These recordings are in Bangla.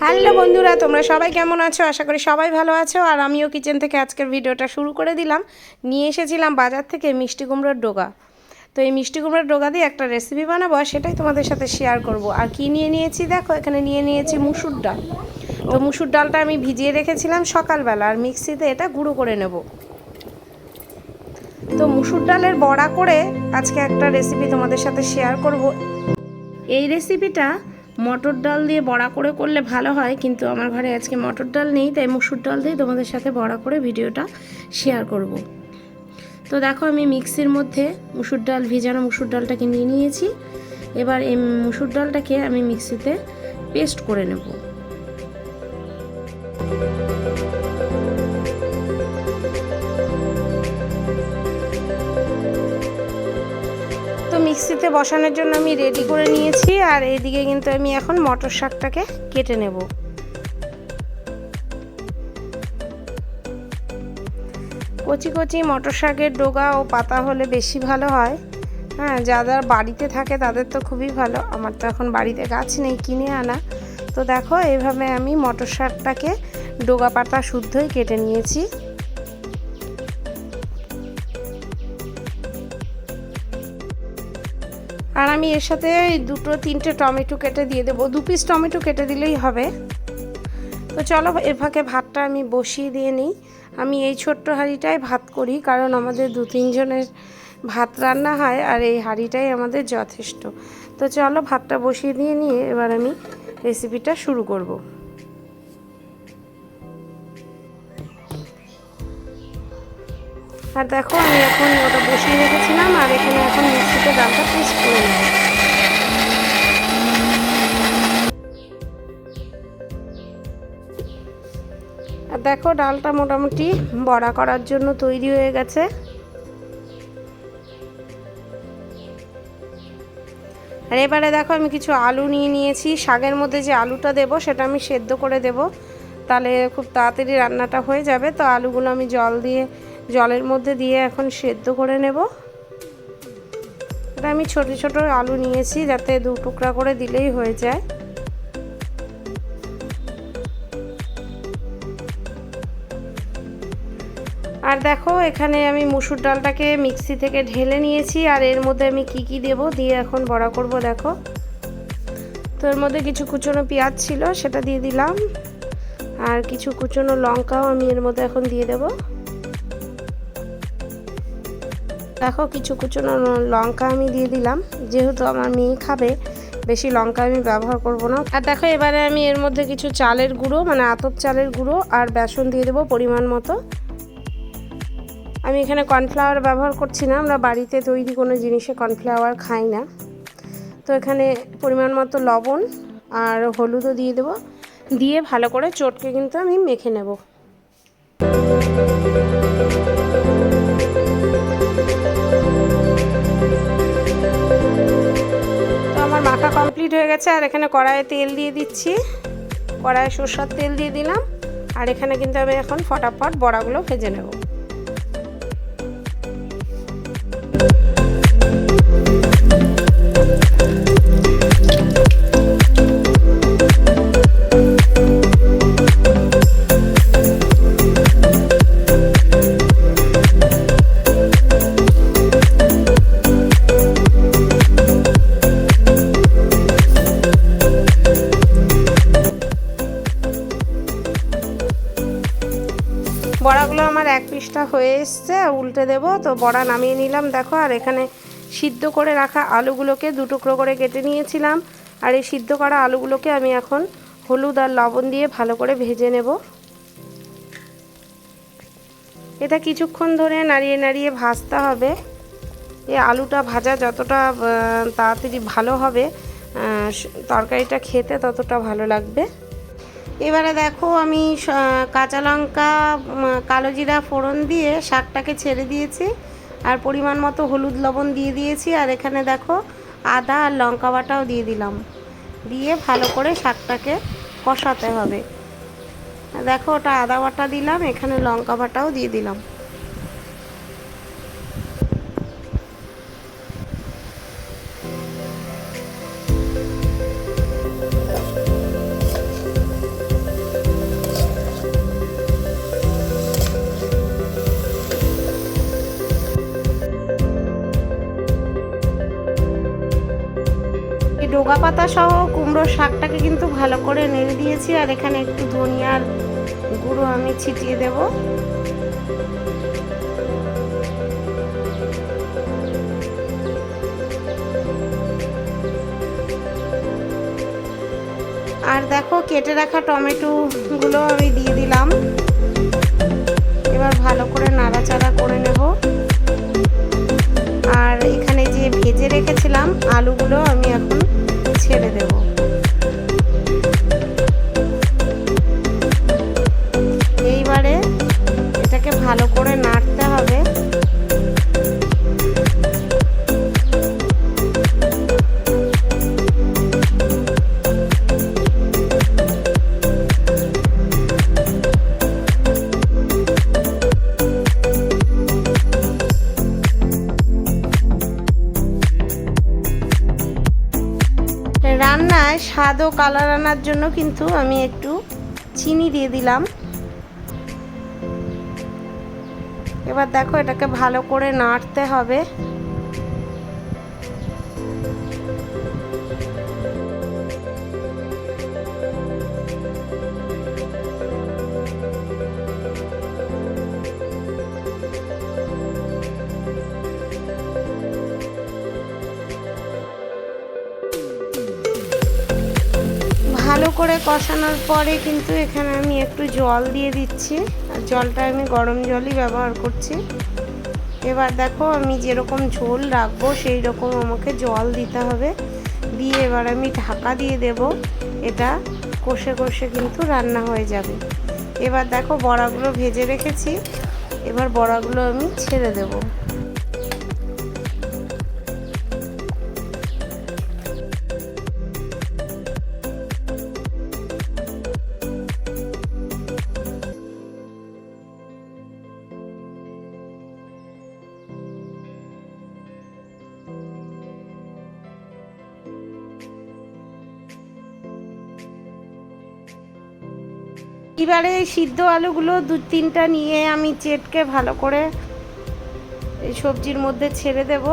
হ্যালো বন্ধুরা, তোমরা সবাই কেমন আছো? আশা করি সবাই ভালো আছো। আর আমিও কিচেন থেকে আজকের ভিডিওটা শুরু করে দিলাম। নিয়ে এসেছিলাম বাজার থেকে মিষ্টি কুমড়োর ডোগা। তো এই মিষ্টি কুমড়োর ডোগা দিয়ে একটা রেসিপি বানাবো সেটাই তোমাদের সাথে শেয়ার করব। আর কি নিয়ে নিয়েছি দেখো, এখানে নিয়ে নিয়েছি মুসুর ডাল। তো মুসুর ডালটা আমি ভিজিয়ে রেখেছিলাম সকালবেলা। আর মিক্সিতে এটা গুঁড়ো করে নেব। তো মুসুর ডালের বড়া করে আজকে একটা রেসিপি তোমাদের সাথে শেয়ার করব। এই রেসিপিটা মটর ডাল দিয়ে বড়া করে করলে ভালো হয়, কিন্তু আমার ঘরে আজকে মটর ডাল নেই, তাই মুসুর ডাল দিয়ে তোমাদের সাথে বড়া করে ভিডিওটা শেয়ার করব। তো দেখো আমি মিক্সির মধ্যে মুসুর ডাল, ভিজানো মুসুর ডালটাকে নিয়ে নিয়েছি। এবার এই মুসুর ডালটাকে আমি মিক্সিতে পেস্ট করে নেব। মিক্সিতে বসানোর জন্য আমি রেডি করে নিয়েছি আর এইদিকে কিন্তু আমি এখন মটর শাকটাকে কেটে নেব। কচি কচি মটর শাকের ডোগা ও পাতা হলে বেশি ভালো হয়। হ্যাঁ যারা বাড়িতে থাকে তাদের তো খুবই ভালো। আমার তো এখন বাড়িতে গাছ নেই, কিনে আনা। তো দেখো, এভাবে আমি মটর শাকটাকে ডোগা পাতা শুদ্ধই কেটে নিয়েছি। আমি এর সাথে দুটো, তিনটে টমেটো কেটে দিয়ে দেবো। দু পিস টমেটো কেটে দিলেই হবে। তো চলো, এর ফাঁকে ভাতটা আমি বসিয়ে দিয়ে নিই। আমি এই ছোট্ট হাঁড়িটাই ভাত করি, কারণ আমাদের দু, তিনজনের ভাত রান্না হয়, আর এই হাঁড়িটাই আমাদের যথেষ্ট। তো চলো, ভাতটা বসিয়ে দিয়ে নিয়ে এবার আমি রেসিপিটা শুরু করব। আর দেখো, আমি এখন ওটা বসিয়ে রেখেছিলাম, আর এখানে এখন মিক্সিতে ডালটা পেস্ট করে নেব। আর দেখো, ডালটা মোটামুটি বড়া করার জন্য তৈরি হয়ে গেছে। আর এবারে দেখো, আমি কিছু আলু নিয়ে নিয়েছি। শাকের মধ্যে যে আলুটা দেব, সেটা আমি সেদ্ধ করে দেব। তাহলে খুব তাড়াতাড়ি রান্নাটা হয়ে যাবে। তো আলুগুলো আমি জল দিয়ে জলের মধ্যে দিয়ে এখন সেদ্ধ করে নেব। এটা আমি ছোট ছোট আলু নিয়েছি যাতে দু টুকরা করে দিলেই হয়ে যায়। আর দেখো, এখানে আমি মুসুর ডালটাকে মিক্সি থেকে ঢেলে নিয়েছি আর এর মধ্যে আমি কি কি দেব দিয়ে এখন বড়া করব, দেখো। তো এর মধ্যে কিছু কুচনো পেঁয়াজ ছিল, সেটা দিয়ে দিলাম। আর কিছু কুচনো লঙ্কাও আমি এর মধ্যে এখন দিয়ে দেব। দেখো, কিছু কুচনো লঙ্কা আমি দিয়ে দিলাম। যেহেতু আমার মেয়ে খাবে, বেশি লঙ্কা আমি ব্যবহার করব না। আর দেখো, এবারে আমি এর মধ্যে কিছু চালের গুঁড়ো মানে আতপ চালের গুঁড়ো আর বেসন দিয়ে দেবো পরিমাণ মতো। আমি এখানে কর্নফ্লাওয়ার ব্যবহার করছি না, আমরা বাড়িতে তৈরি কোনো জিনিসে কর্নফ্লাওয়ার খাই না। তো এখানে পরিমাণ মতো লবণ আর হলুদও দিয়ে দেবো। দিয়ে ভালো করে চটকে কিন্তু আমি মেখে নেব। কমপ্লিট হয়ে গেছে, আর এখানে কড়াইয়ে তেল দিয়ে দিচ্ছি। কড়াইয়ে সর্ষার তেল দিয়ে দিলাম, আর এখানে কিন্তু আমি এখন ফটাফট বড়াগুলো ভেজে নেব। এক হয়ে এসছে উল্টে দেব। তো বড়া নামিয়ে নিলাম। দেখো, আর এখানে সিদ্ধ করে রাখা আলুগুলোকে দু টুকরো করে কেটে নিয়েছিলাম। আর এই সিদ্ধ করা আলুগুলোকে আমি এখন হলুদ আর লবণ দিয়ে ভালো করে ভেজে নেব। এটা কিছুক্ষণ ধরে নাড়িয়ে নাড়িয়ে ভাজতে হবে। এই আলুটা ভাজা যতটা তাড়াতাড়ি ভালো হবে তরকারিটা খেতে ততটা ভালো লাগবে। এবারে দেখো আমি কাঁচা লঙ্কা কালো জিরা ফোড়ন দিয়ে শাকটাকে ছেড়ে দিয়েছি, আর পরিমাণ মতো হলুদ লবণ দিয়ে দিয়েছি, আর এখানে দেখো আদা আর লঙ্কা বাটাও দিয়ে দিলাম। দিয়ে ভালো করে শাকটাকে কষাতে হবে। দেখো ওটা আদা বাটা দিলাম, এখানে লঙ্কা বাটাও দিয়ে দিলাম। কুমড়ো শাকটাকে কিন্তু ভালো করে নেড়ে দিয়েছি, আর এখানে একটু ধনিয়ার গুঁড়ো আমি ছিটিয়ে দেব। আর দেখো কেটে রাখা টমেটোগুলো আমি দিয়ে দিলাম। এবার ভালো করে নাড়াচাড়া করে নেব। আর এখানে যে ভেজে রেখেছিলাম আলুগুলো আমি এখন ছেড়ে দেব। স্বাদ ও কালার আনার জন্য কিন্তু আমি একটু চিনি দিয়ে দিলাম। এবার দেখো এটাকে ভালো করে নাড়তে হবে। করে কষানোর পরে কিন্তু এখানে আমি একটু জল দিয়ে দিচ্ছি। আর জলটা আমি গরম জলই ব্যবহার করছি। এবার দেখো আমি যেরকম ঝোল রাখব সেই রকম আমাকে জল দিতে হবে। দিয়ে এবার আমি ঢাকা দিয়ে দেব। এটা কষে কষে কিন্তু রান্না হয়ে যাবে। এবার দেখো বড়াগুলো ভেজে রেখেছি। এবার বড়াগুলো আমি ছেড়ে দেবো। এবারে এই সিদ্ধ আলুগুলো দু তিনটা নিয়ে আমি চেটকে ভালো করে এই সবজির মধ্যে ছেড়ে দেব।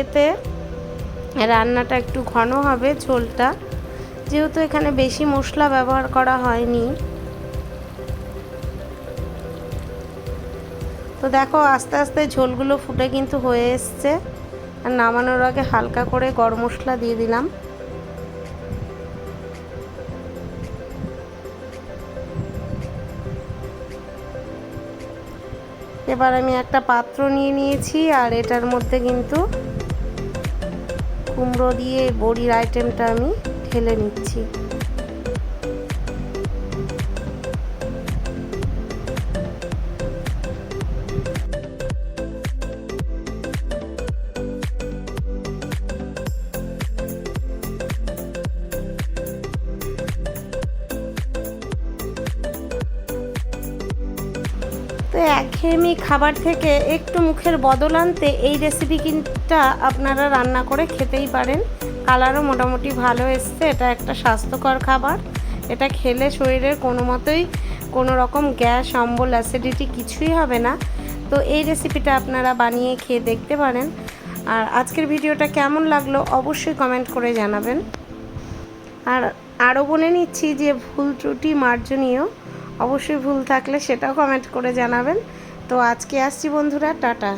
এতে রান্নাটা একটু ঘন হবে ঝোলটা। যেহেতু এখানে বেশি মশলা ব্যবহার করা হয়নি। তো দেখো আস্তে আস্তে ঝোলগুলো ফুটে কিন্তু হয়ে এসছে। আর নামানোর আগে হালকা করে গরম মশলা দিয়ে দিলাম। এবার আমি একটা পাত্র নিয়ে নিয়েছি, আর এটার মধ্যে কিন্তু কুমড়ো দিয়ে বড়ির আইটেমটা আমি ঢেলে নিচ্ছি। একঘেয়েমি খাবার থেকে একটু মুখের বদল আনতে এই রেসিপি কিনটা আপনারা রান্না করে খেতেই পারেন। কালারও মোটামুটি ভালো এসছে। এটা একটা স্বাস্থ্যকর খাবার। এটা খেলে শরীরের কোনো মতোই কোনো রকম গ্যাস, অম্বল, অ্যাসিডিটি কিছুই হবে না। তো এই রেসিপিটা আপনারা বানিয়ে খেয়ে দেখতে পারেন। আর আজকের ভিডিওটা কেমন লাগল অবশ্যই কমেন্ট করে জানাবেন। আর আরও বলে নিচ্ছি যে ভুল ত্রুটি মার্জনীয়। অবশ্যই ভুল থাকলে সেটাও কমেন্ট করে জানাবেন। তো আজকে আসছি বন্ধুরা টাটা।